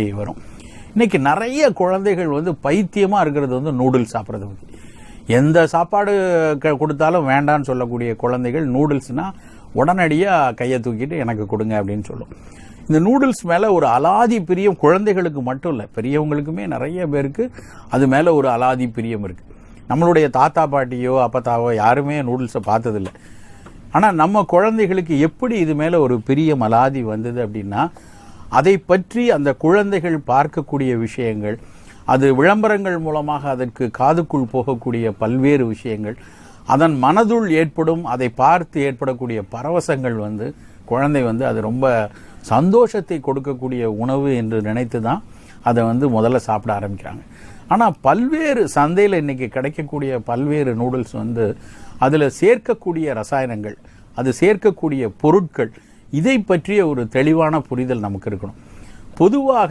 வரும். இன்னைக்கு நிறைய குழந்தைகள் வந்து பைத்தியமாக இருக்கிறது வந்து நூடுல்ஸ் சாப்பிட்றது பத்தி எந்த சாப்பாடு க- கொடுத்தாலும் வேண்டான்னு சொல்லக்கூடிய குழந்தைகள் நூடுல்ஸ்னா உடனடியாக கையை தூக்கிட்டு எனக்கு கொடுங்க அப்படின்னு சொல்லும். இந்த நூடுல்ஸ் மேலே ஒரு அலாதி பிரியம் குழந்தைகளுக்கு மட்டும் இல்லை பெரியவங்களுக்குமே நிறைய பேருக்கு அது மேலே ஒரு அலாதி பிரியம் இருக்குது நம்மளுடைய தாத்தா பாட்டியோ அப்பத்தாவோ யாருமே நூடுல்ஸை பார்த்ததில்லை. ஆனால் நம்ம குழந்தைகளுக்கு எப்படி இது மேலே ஒரு பிரியம் அலாதி வந்தது அப்படின்னா அதை பற்றி அந்த குழந்தைகள் பார்க்கக்கூடிய விஷயங்கள் அது விளம்பரங்கள் மூலமாக அதற்கு காதுக்குள் போகக்கூடிய பல்வேறு விஷயங்கள் அதன் மனதுள் ஏற்படும் அதை பார்த்து ஏற்படக்கூடிய பரவசங்கள் வந்து குழந்தை வந்து அது ரொம்ப சந்தோஷத்தை கொடுக்கக்கூடிய உணவு என்று நினைத்து தான் அதை வந்து முதல்ல சாப்பிட ஆரம்பிக்கிறாங்க. ஆனால் பல்வேறு சந்தையில் இன்னைக்கு கிடைக்கக்கூடிய பல்வேறு நூடுல்ஸ் வந்து அதில் சேர்க்கக்கூடிய ரசாயனங்கள் அது சேர்க்கக்கூடிய பொருட்கள் இதை பற்றிய ஒரு தெளிவான புரிதல் நமக்கு இருக்கணும். பொதுவாகவே